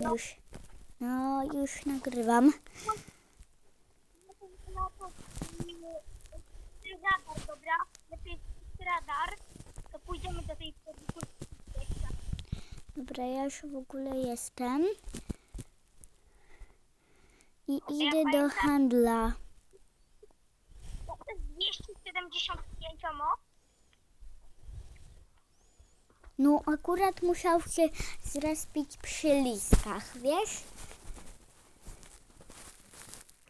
jesteśmy już. No, już nagrywam. No radar, dobra? Lepiej jest radar, to pójdziemy do tej. Dobra, ja już w ogóle jestem. I idę do handla. To jest 275 omo. No, akurat musiał się zrespić przy liskach, wiesz?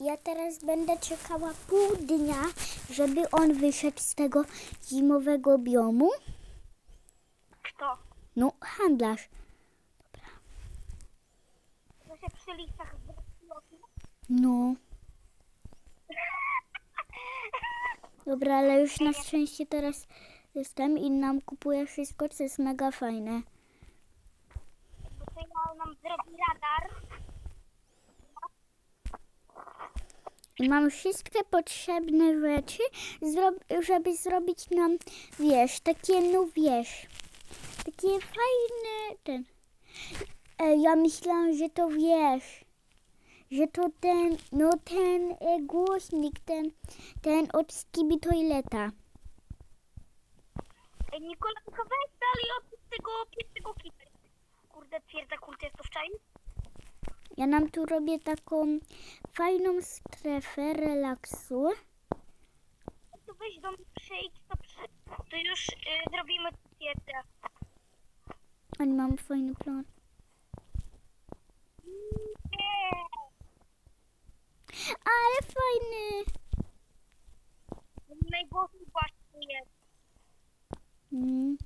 Ja teraz będę czekała pół dnia, żeby on wyszedł z tego zimowego biomu. Kto? No, handlarz. To się przy listach. No. Dobra, ale już na szczęście teraz jestem i nam kupuje wszystko, co jest mega fajne. Bo to ja nam zrobi radar. I mam wszystkie potrzebne rzeczy, żeby zrobić nam, wiesz, takie, no wiesz, takie fajne, ten. E, ja myślałam, że to wiesz, że to ten, no ten e, głośnik, ten, ten od Skibi Toileta. Ej, Nikola, tylko weź dalej od tego pierwszego kita. Kurde, twierdza, kurde, jest to w czaju? Ja nam tu robię taką fajną strefę relaksu. To weź do mnie przyjdź, to, to już y, zrobimy twierdzę. Oni mam fajny plan. Nie. Ale fajny! Najgorszy właśnie jest. Mm.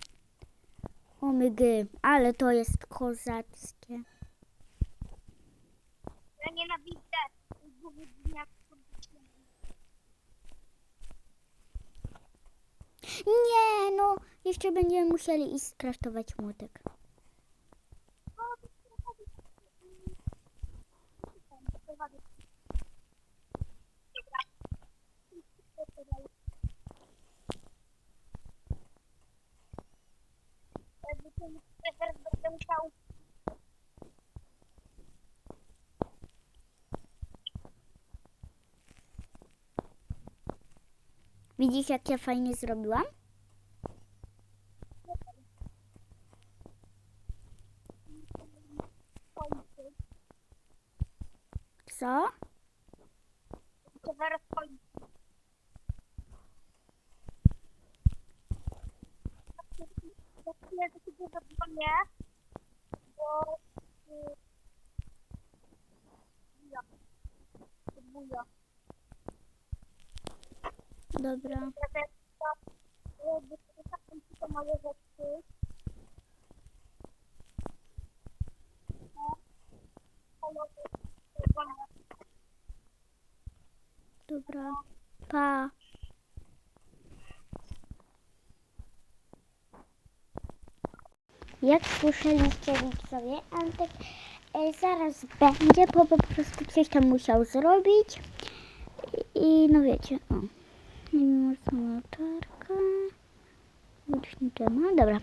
Omygy, ale to jest kozackie. Ja nienawidzę. Nie, no, jeszcze będziemy musieli iść skraftować młotek. Teraz będę musiał Widzisz, jak ja fajnie zrobiłam? Co? Zaraz bo... Dobra. Ja też to... Jakby to taką to moje rzeczy. No. Halo, dzwonię. Dobra. Pa. Jak słyszeliście widzowie, Antek e, zaraz będzie, bo po prostu coś tam musiał zrobić. I no wiecie, o. Głośnik ma. Dobra.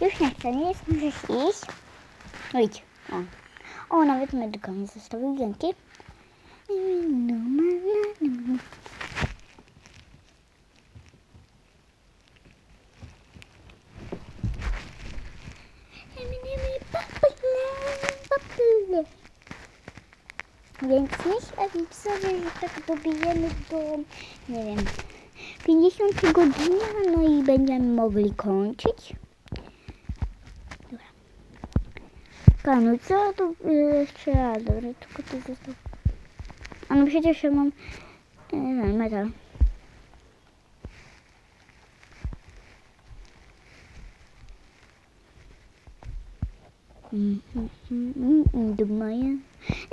Już nie chcę, nie jest, możesz iść. No idź. O, o nawet medyka mi zostawił, dzięki. Więc myślę widzowie, że tak dobijemy do, nie wiem, 50 godziny, no i będziemy mogli kończyć. Dobra. Kanu, co tu y, jeszcze? A, dobra, tylko to został. A no przecież ja mam y, ten metal. Do Maja,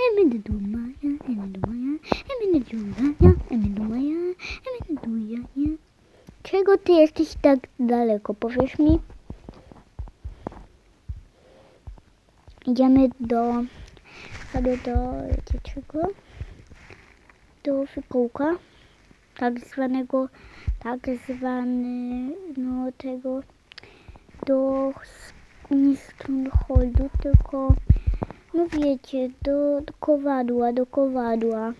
Emily do Maja, Emily do Maja, Emily do Jaja. Czego ty jesteś tak daleko, powiesz mi? Idziemy do, sobie do, czego? Do fikołka, tak zwanego, tak zwany, no tego, do nie Strongholdu, tylko no wiecie, do, do kowadła, do kowadła.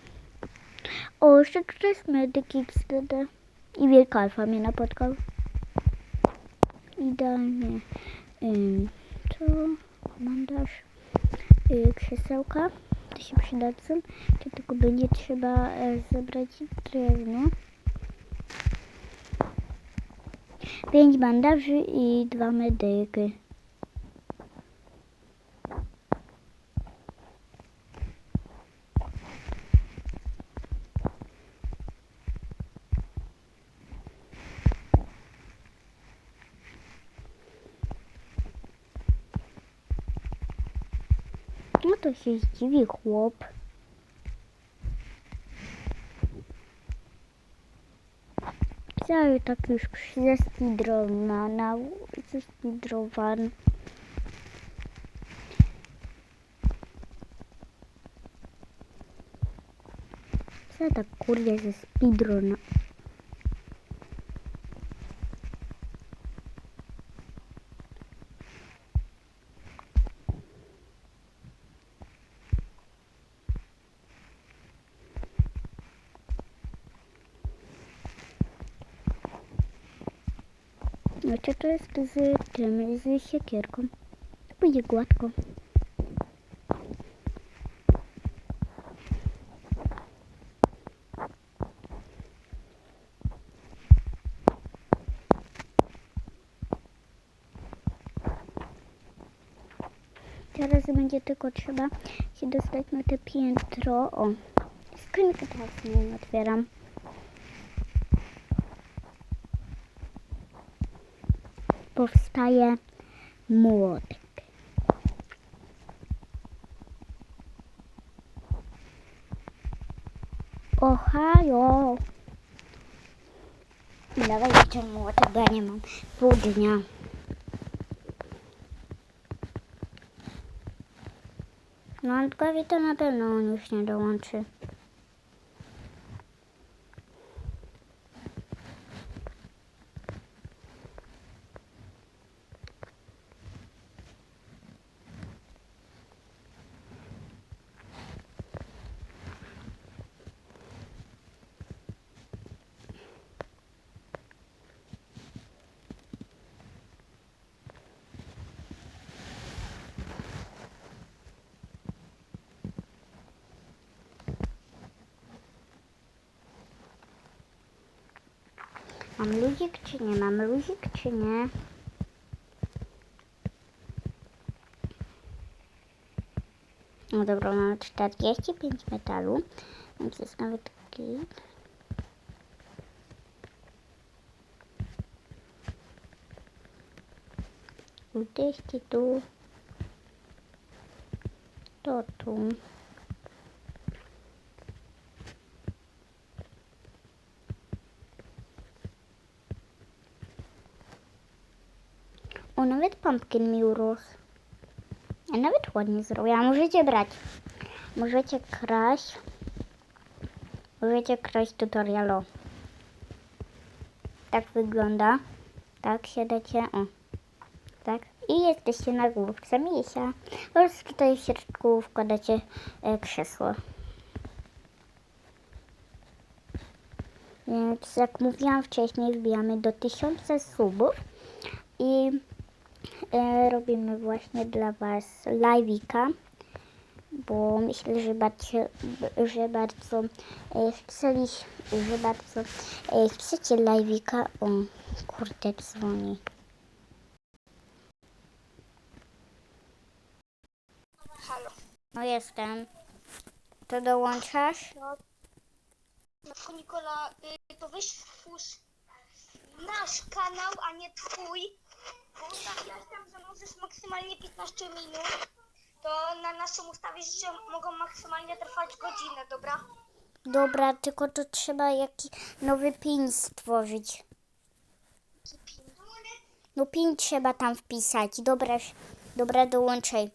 O, tutaj jest medyk XDD. I wielka alfa mnie napotkał. Idealnie. Ym, to komandarz. Y, krzesełka. To się przydadzą. To tylko będzie trzeba e, zebrać drewno. Pięć bandaży i dwa medyky. No to się zdziwi chłop. Cały tak już zespidrowana, zespidrowany. Co tak kurde ze speedruna? Co to jest z tym, z siekierką? To będzie gładko. Teraz będzie tylko trzeba się dostać na te piętro. O, skrzynkę teraz nie otwieram. Powstaje młotek. Ohajo! Dawaj jeszcze młotek, bo ja nie mam pół dnia. No Antkowi to na pewno on już nie dołączy. Mam luzik czy nie? Mam luzik czy nie? No dobra, mamy 45 metalu, więc jest nawet git. Udeście tu. To tu. O, nawet pumpkin mi urósł. A nawet ładnie zrobiła. Możecie brać. Możecie kraść. Możecie kraść tutorialo. Tak wygląda. Tak, siadacie. O. Tak. I jesteście na główce misia. Po prostu tutaj w środku wkładacie e, krzesło. Więc jak mówiłam wcześniej, wbijamy do 1000 subów i robimy właśnie dla Was live'ika, bo myślę, że bardzo, że bardzo e, chcieliś, że bardzo e, chcecie live'ika. O, kurde, dzwoni. Halo. No jestem. To dołączasz? No, no Nikola, y, to weź twórz nasz kanał, a nie twój. Bo ustawiłaś tam, że możesz maksymalnie 15 minut. To na naszym ustawisz, że mogą maksymalnie trwać godzinę, dobra? Dobra, tylko to trzeba jakiś nowy pin stworzyć. No pin trzeba tam wpisać. Dobra, dobra dołączaj.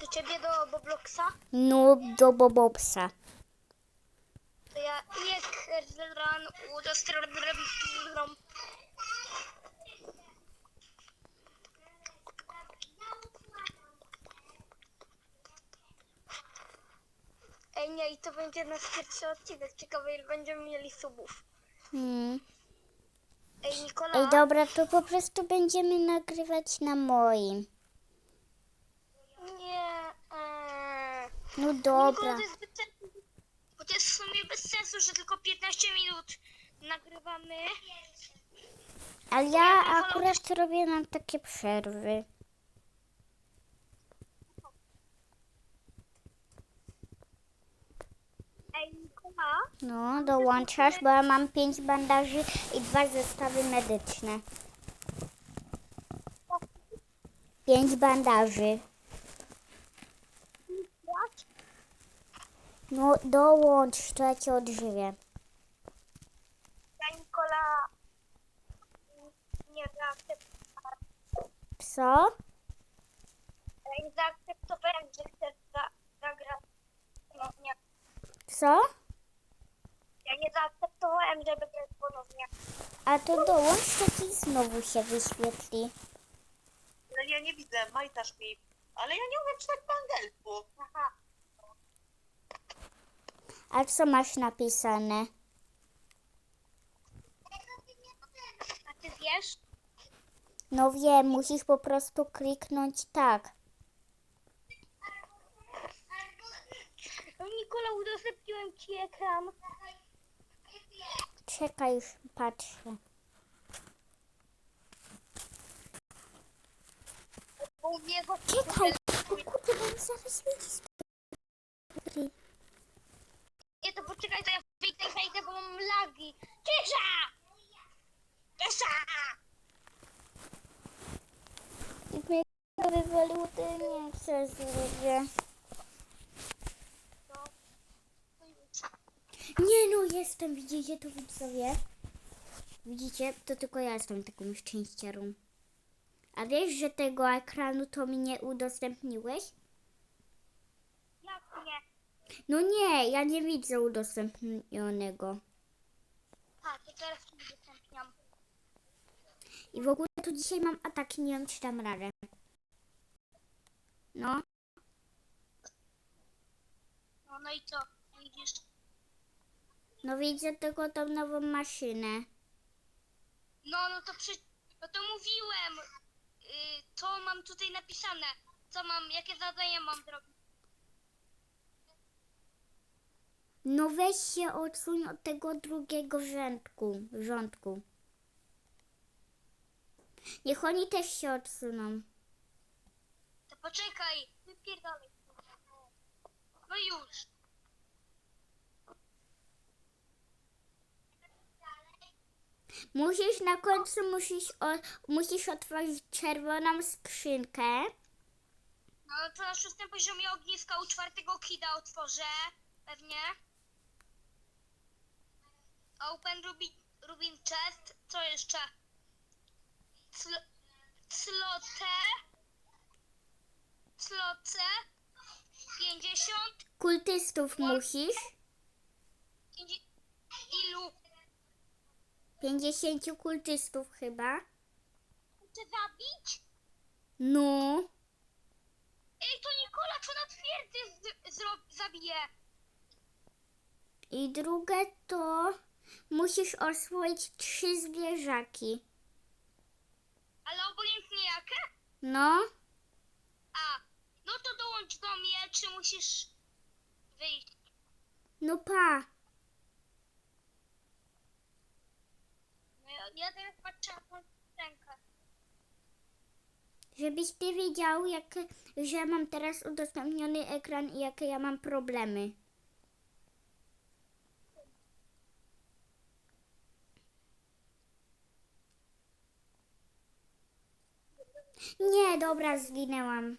Do ciebie do Bobloxa? No do Bobopsa. To ja jak udostrodrem Ej, nie, i to będzie nasz pierwszy odcinek. Ciekawe, ile będziemy mieli subów. Hmm. Ej, Nikola, Ej, dobra, to po prostu będziemy nagrywać na moim. nie. Eee. No Nikola, dobra. to jest bez sensu. Bo to jest w sumie bez sensu, że tylko 15 minut nagrywamy. Ale ja akurat robię nam takie przerwy. Ej, Nikola, No, dołączasz, bo ja mam pięć bandaży i dwa zestawy medyczne. Pięć bandaży. No, dołącz, to ja cię odżywię. Ja, Nikola, nie zaakceptowałem. Co? Ja nie zaakceptowałem, że chcesz za, zagrać. No, nie. Co? Ja nie zaakceptowałem, żeby grać ponownie. A to dołącz, to ci znowu się wyświetli. Ale ja nie widzę, majtasz mi. Ale ja nie umiem czytać po angielsku. Aha. A co masz napisane? A ty wiesz? No wiem, musisz po prostu kliknąć tak. No, Nikola, udostępniłem ci ekran. Czekaj, już patrzę. Czekaj, kurde, on zaraz gry. Nie, to poczekaj, to ja wyjdę, wejdę, bo mam lagi. Cisza! Cisza! I mnie to ja nie chcę zrobię. Nie no, jestem, widzicie to widzowie? Widzicie, to tylko ja jestem taką szczęściarą. A wiesz, że tego ekranu to mi nie udostępniłeś? Jak nie? No nie, ja nie widzę udostępnionego. A, to teraz udostępniam. I w ogóle to dzisiaj mam ataki, nie wiem czy dam radę. No, No, no i co? Widzisz? No widzę tylko tą nową maszynę. No, no to przy... No to mówiłem. Y, to mam tutaj napisane. Co mam, jakie zadania mam zrobić? No weź się odsuń od tego drugiego rządku. rządku. Niech oni też się odsuną. To poczekaj. Wypierdolaj. No już. Musisz na końcu musisz, o, musisz otworzyć czerwoną skrzynkę. No to na szóstym poziomie ogniska u czwartego kida otworzę. Pewnie. Open Rubin, Rubin Chest. Co jeszcze? Cl Clotę. Cloce. 50. Kultystów musisz. 50. Ilu? 50 kultystów chyba. Chcę zabić? No. Ej, to Nikola, co na twierdzy z- zro- zabije? I drugie to musisz oswoić trzy zwierzaki. Ale obojętnie jakie? No. A, no to dołącz do mnie, czy musisz wyjść? No pa. No ja, ja teraz patrzę na rękę. Żebyś ty wiedział, jak, że mam teraz udostępniony ekran i jakie ja mam problemy. Nie, dobra, zginęłam.